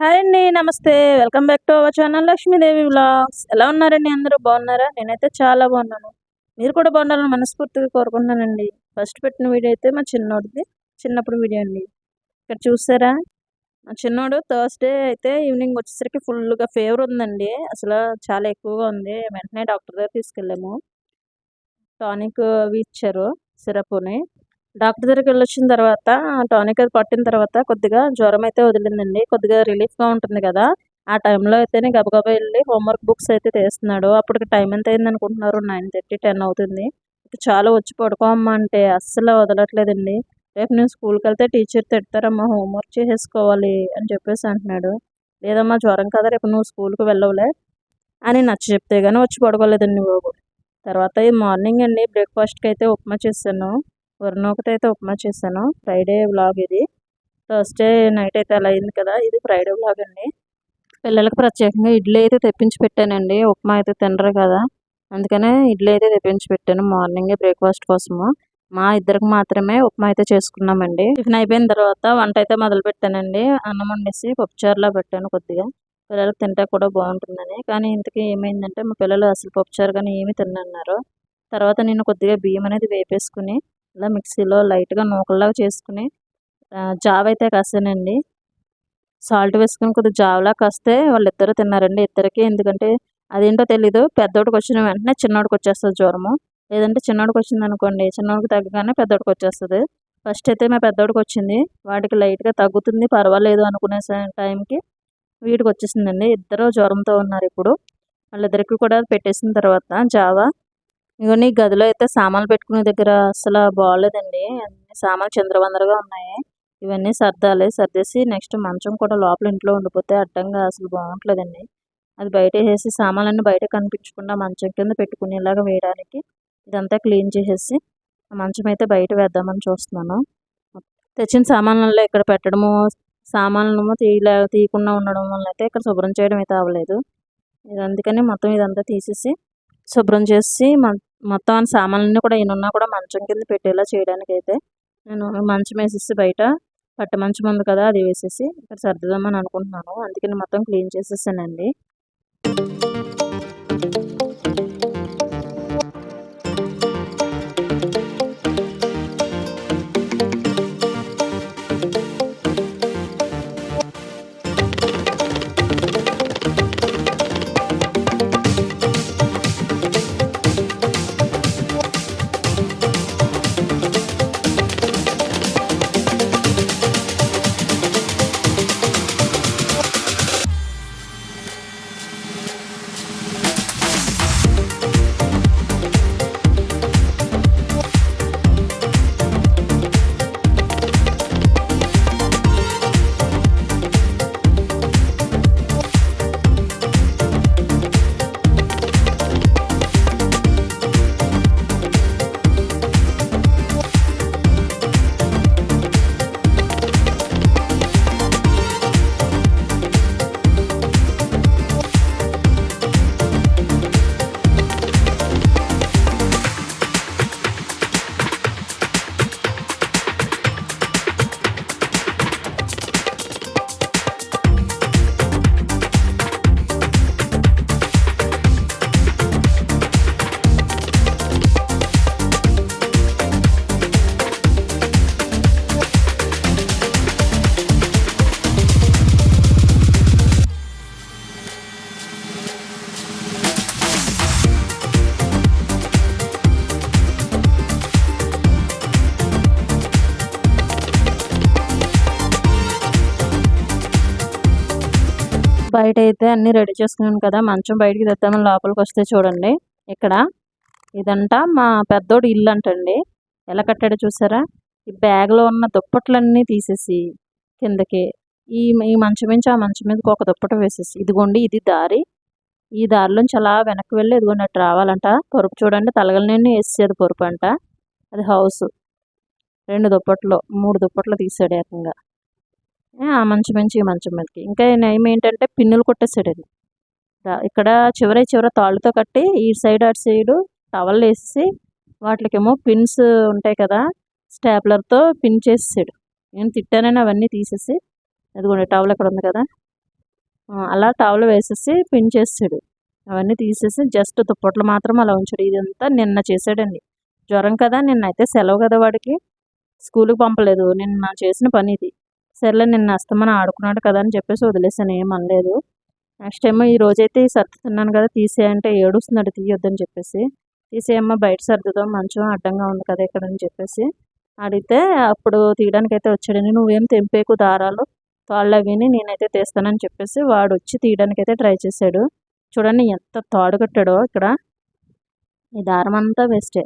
Hi అండి నమస్తే. Welcome back to our channel Lakshmidevi blogs ఎలా ఉన్నారండి అందరూ? బాగున్నారా? నేనైతే చాలా బాగున్నాను. మీరు కూడా బాగున్నారని మనస్ఫూర్తిగా కోరుకుంటున్నానండి. ఫస్ట్ పెట్టిన వీడియో అయితే మా చిన్నోడిది. చిన్నప్పుడు వీడియో అండి. ఇక్కడ చూసారా? మా చిన్నోడు థర్స్డే అయితే ఈవినింగ్ వచ్చేసరికి ఫుల్గా ఫీవర్ ఉందండి. అసలు చాలా ఎక్కువగా ఉంది. వెంటనే డాక్టర్ దగ్గర తీసుకెళ్ళాము. టానిక్ అవి ఇచ్చారు సిరప్ని డాక్టర్ దగ్గరికి వెళ్ళొచ్చిన తర్వాత టానిక్ అది పట్టిన తర్వాత కొద్దిగా జ్వరం అయితే వదిలిందండి. కొద్దిగా రిలీఫ్గా ఉంటుంది కదా. ఆ టైంలో అయితేనే గబగబా వెళ్ళి హోంవర్క్ బుక్స్ అయితే తీస్తున్నాడు. అప్పటికి టైం ఎంత అయింది అనుకుంటున్నారు? నైన్ థర్టీ టెన్ అవుతుంది. చాలా వచ్చి పడుకోమ్మా అంటే అస్సలు వదలట్లేదండి. రేపు నేను స్కూల్కి వెళ్తే టీచర్ తిడతారమ్మా హోంవర్క్ చేసేసుకోవాలి అని చెప్పేసి అంటున్నాడు. లేదమ్మా జ్వరం కదా రేపు నువ్వు స్కూల్కి వెళ్ళవులే అని నచ్చ చెప్తే కానీ వచ్చి పడుకోలేదండి బాబు. తర్వాత ఈ మార్నింగ్ అండి బ్రేక్ఫాస్ట్కి అయితే ఉప్మా చేశాను. వరుణోకటి అయితే ఉప్మా చేశాను. ఫ్రైడే బ్లాగ్ ఇది. థర్స్డే నైట్ అయితే అలా అయింది కదా. ఇది ఫ్రైడే బ్లాగ్ అండి. పిల్లలకు ప్రత్యేకంగా ఇడ్లీ అయితే తెప్పించి పెట్టానండి. ఉప్మా అయితే తినరు కదా. అందుకనే ఇడ్లీ అయితే తెప్పించి పెట్టాను మార్నింగే బ్రేక్ఫాస్ట్ కోసము. మా ఇద్దరికి మాత్రమే ఉప్మా అయితే చేసుకున్నామండి. టిఫిన్ అయిపోయిన తర్వాత వంట అయితే మొదలు పెట్టానండి. అన్నం వండేసి పప్పుచారులా పెట్టాను కొద్దిగా. పిల్లలకు తింటే కూడా బాగుంటుందని. కానీ ఇంతకీ ఏమైందంటే మా పిల్లలు అసలు పప్పుచారు కానీ ఏమి తిన్నన్నారు. తర్వాత నేను కొద్దిగా బియ్యం అనేది వేపేసుకుని ఇలా మిక్సీలో లైట్గా నూకల్లాగా చేసుకుని జావ అయితే కాసానండి. సాల్ట్ వేసుకుని కొద్దిగా జావలా కాస్తే వాళ్ళిద్దరూ తిన్నారండి. ఇద్దరికి ఎందుకంటే అదేంటో తెలీదు. పెద్దోడికి వచ్చిన వెంటనే చిన్నోడికి వచ్చేస్తుంది జ్వరము. లేదంటే చిన్నోడికి వచ్చింది అనుకోండి చిన్నోడికి తగ్గగానే పెద్దోడికి వచ్చేస్తుంది. ఫస్ట్ అయితే మా పెద్దోడికి వచ్చింది. వాడికి లైట్గా తగ్గుతుంది పర్వాలేదు అనుకునే టైంకి వీడికి వచ్చేసిందండి. ఇద్దరు జ్వరంతో ఉన్నారు ఇప్పుడు. వాళ్ళిద్దరికి కూడా పెట్టేసిన తర్వాత జావా ఇవన్నీ గదిలో అయితే సామాన్లు పెట్టుకునే దగ్గర అసలు బాగోలేదండి అన్ని సామాన్లు చంద్రవందరగా ఉన్నాయి. ఇవన్నీ సర్దాలి సర్దేసి నెక్స్ట్ మంచం కూడా లోపల ఇంట్లో ఉండిపోతే అడ్డంగా అసలు బాగుంటలేదండి. అది బయట వేసి సామాన్లన్నీ బయట కనిపించకుండా మంచం కింద పెట్టుకునేలాగా వేయడానికి ఇదంతా క్లీన్ చేసేసి ఆ మంచం అయితే బయట వేద్దామని చూస్తున్నాను. తెచ్చిన సామాన్లలో ఇక్కడ పెట్టడము సామాన్లను తీయలే తీయకుండా ఉండడం వల్ల అయితే ఇక్కడ శుభ్రం చేయడం అయితే అవ్వలేదు. ఇది అందుకని మొత్తం ఇదంతా తీసేసి శుభ్రం చేసి మొత్తం సామాన్లన్నీ కూడా ఈయనున్నా కూడా మంచం కింద పెట్టేలా చేయడానికి అయితే నేను మంచం వేసేసి బయట పట్ట మంచం ఉంది కదా అది వేసేసి ఇక్కడ సర్దుదామని అనుకుంటున్నాను. అందుకని మొత్తం క్లీన్ చేసేసానండి. బయట అయితే అన్ని రెడీ చేసుకున్నాను కదా మంచం బయటికి తెద్దామని లోపలికి వస్తే చూడండి. ఇక్కడ ఇదంట మా పెద్దోడు ఇల్లు అంటండి. ఎలా కట్టాడో చూసారా? ఈ బ్యాగ్లో ఉన్న దుప్పట్లన్నీ తీసేసి కిందకి ఈ ఈ మంచం నుంచి ఆ మంచం మీదకి ఒక దుప్పట వేసేసి ఇదిగోండి ఇది దారి. ఈ దారిలోంచి అలా వెనక్కి వెళ్ళి ఇదిగోండి అటు రావాలంట. పొరుపు చూడండి తలగలనే వేసేది పొరుపు అంట అది హౌస్. రెండు దుప్పట్లు మూడు దుప్పట్లు తీసాడు ఏకంగా. మంచి మంచి మంచం మీదకి ఇంకా నయం ఏంటంటే పిన్నులు కొట్టేసాడు అది ఇక్కడ చివర చివర తాళ్ళతో కట్టి ఈ సైడ్ అటు సైడు టవల్ వేసి వాటికేమో పిన్స్ ఉంటాయి కదా స్టాప్లర్తో పిన్ చేసేసాడు. నేను తిట్టానని అవన్నీ తీసేసి అదిగోండి టవల్ ఎక్కడ ఉంది కదా అలా టవల్ వేసేసి పిన్ చేసాడు అవన్నీ తీసేసి జస్ట్ దుప్పట్లు మాత్రం అలా ఉంచాడు. ఇదంతా నిన్న చేశాడండి జ్వరం కదా నిన్న అయితే సెలవు కదా వాడికి. స్కూల్కి పంపలేదు. నిన్న చేసిన పని ఇది. సర్లే నిన్న అస్తమని ఆడుకున్నాడు కదా అని చెప్పేసి వదిలేసాను ఏం అనలేదు. నెక్స్ట్ ఏమో ఈ రోజైతే సర్దుతున్నాను కదా తీసేయంటే ఏడుస్తున్నాడు తీయొద్దని చెప్పేసి. తీసేయమ్మ బయట సర్దుదాం మంచం అడ్డంగా ఉంది కదా ఇక్కడ అని చెప్పేసి. అడిగితే అప్పుడు తీయడానికి అయితే వచ్చాడని నువ్వేం తెంపేకు దారాలు? తాళ్ళు అవిని నేనైతే తీస్తానని చెప్పేసి వాడు వచ్చి తీయడానికి అయితే ట్రై చేశాడు. చూడండి ఎంత తాడు కట్టాడో ఇక్కడ. ఈ దారం అంతా వేస్టే.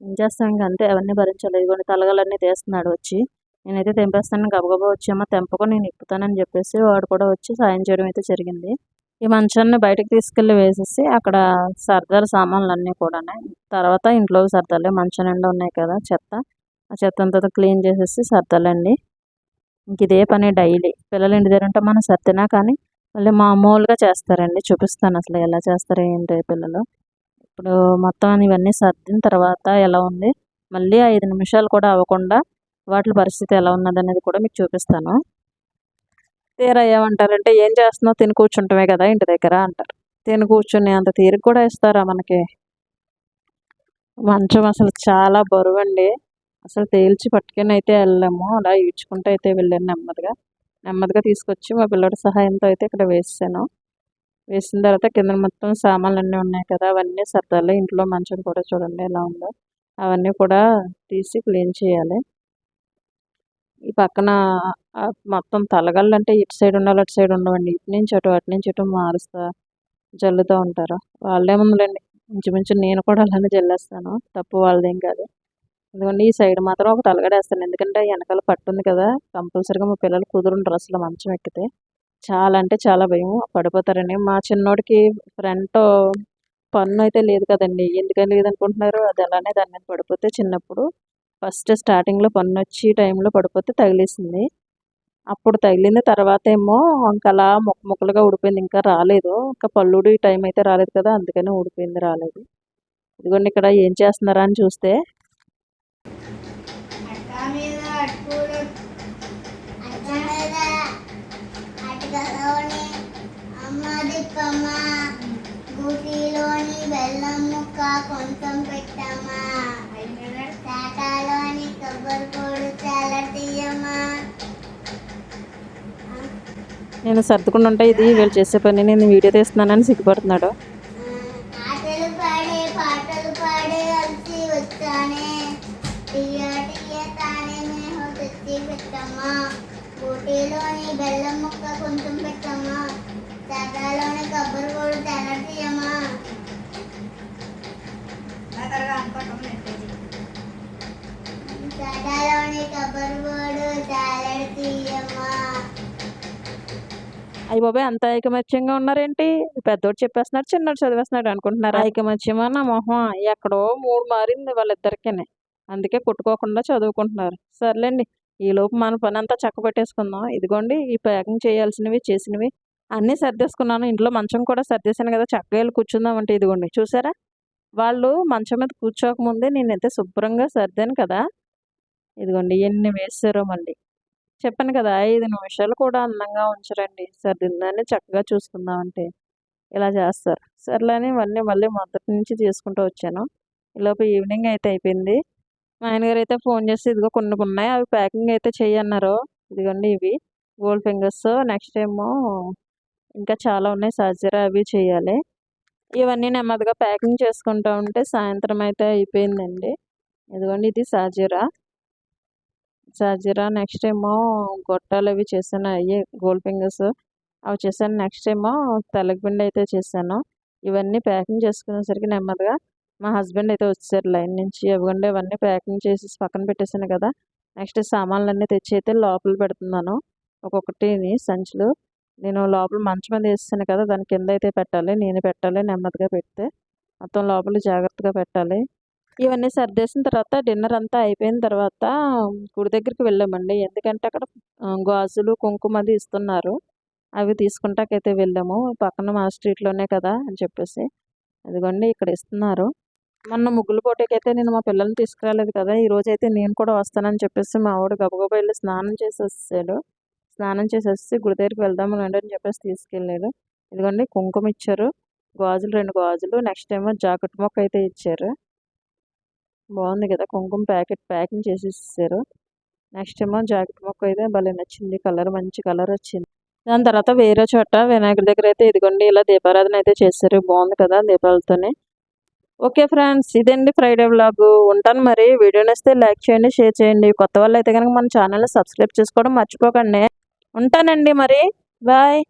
ఏం చేస్తాం ఇంకా అంతే అవన్నీ భరించాలి ఇదిగోండి తలగలన్నీ తీస్తున్నాడు వచ్చి. నేనైతే తెంపేస్తాను గబగబా వచ్చేమో తెంపకో నేను ఇప్పుతానని చెప్పేసి వాడు కూడా వచ్చి సాయం చేయడం అయితే జరిగింది. ఈ మంచాన్ని బయటకు తీసుకెళ్ళి వేసేసి అక్కడ సర్దాలు సామాన్లు అన్నీ కూడా తర్వాత ఇంట్లోకి సర్దాలి మంచం నిండా ఉన్నాయి కదా చెత్త. ఆ చెత్త అంతా క్లీన్ చేసేసి సర్దాలండి ఇంక ఇదే పని డైలీ. పిల్లలు ఇంటి దగ్గర ఉంటే మనం సర్దినా కానీ మళ్ళీ మామూలుగా చేస్తారండి. చూపిస్తాను అసలు ఎలా చేస్తారు ఏంటి పిల్లలు. ఇప్పుడు మొత్తం ఇవన్నీ సర్దిన తర్వాత ఎలా ఉంది? మళ్ళీ ఐదు నిమిషాలు కూడా అవ్వకుండా వాటి పరిస్థితి ఎలా ఉన్నది అనేది కూడా మీకు చూపిస్తాను. తీరా ఏమంటారంటే ఏం చేస్తున్నావు? తిని కూర్చుంటమే కదా ఇంటి దగ్గర అంటారు. తిని కూర్చుని అంత తీరిక కూడా ఇస్తారా మనకి? మంచం అసలు చాలా బరువు అండి అసలు తేల్చి పట్టుకొని అయితే వెళ్ళాము. అలా ఈడ్చుకుంటూ అయితే వెళ్ళాను నెమ్మదిగా. నెమ్మదిగా తీసుకొచ్చి మా పిల్లడి సహాయంతో అయితే ఇక్కడ వేసాను. వేసిన తర్వాత కింద మొత్తం సామాన్లు అన్నీ ఉన్నాయి కదా అవన్నీ సర్దాలి. ఇంట్లో మంచం కూడా చూడండి ఎలా ఉందో. అవన్నీ కూడా తీసి క్లీన్ చేయాలి. ఈ పక్కన మొత్తం తలగళ్ళు అంటే ఇటు సైడ్ ఉండాలి అటు సైడ్ ఉండవండి. ఇటు నుంచి అటు అటు నుంచి ఇటు మారుస్తా జల్లుతూ ఉంటారు. వాళ్ళేముందండి ఇంచుమించు నేను కూడా అలానే జల్లేస్తాను. తప్పు వాళ్ళదేం కాదు. ఎందుకంటే ఈ సైడ్ మాత్రం ఒక తలగడేస్తాను. ఎందుకంటే వెనకాల పట్టుంది కదా కంపల్సరీగా మా పిల్లలు కుదురుంటారు అసలు మంచం ఎక్కితే. చాలా అంటే చాలా భయం పడిపోతారని మా చిన్నోడికి ఫ్రంట్ పన్ను అయితే లేదు కదండి. ఎందుకని లేదనుకుంటున్నారు? అది అలానే దాని మీద పడిపోతే చిన్నప్పుడు ఫస్ట్ స్టార్టింగ్లో పన్ను వచ్చి టైంలో పడిపోతే తగిలేసింది. అప్పుడు తగిలిన తర్వాత ఏమో ఇంకా అలా ముక్క ముక్కలుగా ఊడిపోయింది. ఇంకా రాలేదు. ఇంకా పళ్ళుడి టైం అయితే రాలేదు కదా అందుకని ఊడిపోయింది రాలేదు. ఇదిగోండి ఇక్కడ ఏం చేస్తున్నారా అని చూస్తే. కొంచెం పెట్టమ్మా. నేను సర్దుకుండా ఉంటే ఇది వీళ్ళు చేసే పని నేను వీడియో తీస్తున్నానని సిగ్గుపడుతున్నాడు. ఆటలు పెట్టమ్మా బెల్లం ముక్క కొంచెం పెట్టమ్మా చటాలోని కొబ్బరి కొబ్బరి తీయమ్మా. అయ్యి బాబాయ్ అంత ఐకమత్యంగా ఉన్నారేంటి? పెద్దోడు చెప్పేస్తున్నాడు చిన్నోడు చదివేస్తున్నాడు అనుకుంటున్నారు? ఐకమత్యమా? నా మొహం ఎక్కడో మూడు మారింది వాళ్ళిద్దరికీ అందుకే కొట్టుకోకుండా చదువుకుంటున్నారు. సర్లేండి ఈ లోపు మన పని అంతా చక్క పెట్టేసుకుందాం ఇదిగోండి ఈ ప్యాకింగ్ చేయాల్సినవి చేసినవి అన్నీ సర్దేసుకున్నాను. ఇంట్లో మంచం కూడా సర్దేశాను కదా చక్కగా వెళ్ళి కూర్చుందాం అంటే ఇదిగోండి. చూసారా? వాళ్ళు మంచం మీద కూర్చోకముందే నేనైతే శుభ్రంగా సర్దాను కదా. ఇదిగోండి ఎన్ని వేసారో మళ్ళీ. చెప్పాను కదా ఐదు నిమిషాలు కూడా అందంగా ఉంచరండి. సర్దిందని చక్కగా చూసుకుందామంటే. ఇలా చేస్తారు. సర్లేని ఇవన్నీ మళ్ళీ మొదటి నుంచి చేసుకుంటూ వచ్చాను. ఈలోపు ఈవినింగ్ అయితే అయిపోయింది. మా ఆయనగారు అయితే ఫోన్ చేసి ఇదిగో కొన్ని ఉన్నాయి అవి ప్యాకింగ్ అయితే చేయన్నారు. ఇదిగోండి ఇవి గోల్డ్ ఫింగర్స్ నెక్స్ట్ ఏమో ఇంకా చాలా ఉన్నాయి సర్జరీ అవి చేయాలి. ఇవన్నీ నెమ్మదిగా ప్యాకింగ్ చేసుకుంటూ ఉంటే సాయంత్రం అయితే అయిపోయిందండి. ఇదిగోండి ఇది సాజీరా సర్జరా నెక్స్ట్ ఏమో గొట్టాలు అవి చేశాను అవి గోల్డ్ ఫింగర్స్ అవి చేశాను నెక్స్ట్ ఏమో తెల్లపిండి అయితే చేశాను. ఇవన్నీ ప్యాకింగ్ చేసుకునేసరికి నెమ్మదిగా మా హస్బెండ్ అయితే వచ్చేసారు లైన్ నుంచి. ఇవ్వకుండా ఇవన్నీ ప్యాకింగ్ చేసి పక్కన పెట్టేశాను కదా. నెక్స్ట్ సామాన్లన్నీ తెచ్చి అయితే లోపల పెడుతున్నాను. ఒక్కొక్కటిని సంచులు. నేను లోపల మంచం మీద వేసాను కదా దాని కింద అయితే పెట్టాలి. నేను పెట్టాలి నెమ్మదిగా పెడితే. మొత్తం లోపల జాగ్రత్తగా పెట్టాలి. ఇవన్నీ సర్దేసిన తర్వాత డిన్నర్ అంతా అయిపోయిన తర్వాత గుడి దగ్గరికి వెళ్ళామండి. ఎందుకంటే అక్కడ గాజులు కుంకుమ అది ఇస్తున్నారు. అవి తీసుకుంటాకైతే వెళ్ళాము. పక్కన మా స్ట్రీట్లోనే కదా అని చెప్పేసి. అదిగోండి ఇక్కడ ఇస్తున్నారు. మొన్న ముగ్గులు పోటీకైతే నేను మా పిల్లల్ని తీసుకురాలేదు కదా. ఈరోజు అయితే నేను కూడా వస్తానని చెప్పేసి మా ఆవిడ గబగబా వెళ్ళి స్నానం చేసి వచ్చాడు స్నానం చేసేసి గుడి దగ్గరికి వెళ్దాం అని చెప్పేసి తీసుకెళ్ళాడు. ఇదిగోండి కుంకుమ ఇచ్చారు. గాజులు రెండు గాజులు. నెక్స్ట్ ఏమో జాకెట్ మొక్క అయితే ఇచ్చారు. బాగుంది కదా. కుంకుమ ప్యాకెట్ ప్యాకింగ్ చేసి ఇస్తారు నెక్స్ట్ ఏమో జాకెట్ మొక్క అయితే భలే నచ్చింది. కలర్ మంచి కలర్ వచ్చింది. దాని తర్వాత వేరే చోట వినాయకుడి దగ్గర అయితే ఇదిగోండి ఇలా దీపారాధన అయితే చేస్తారు బాగుంది కదా దీపాలతోనే. ఓకే ఫ్రెండ్స్ ఇదండి ఫ్రైడే వ్లాగ్. ఉంటాను మరి. వీడియో నచ్చితే లైక్ చేయండి షేర్ చేయండి. కొత్త వాళ్ళు అయితే కనుక మన ఛానల్ని సబ్స్క్రైబ్ చేసుకోవడం మర్చిపోకండి. ఉంటానండి మరి. బాయ్.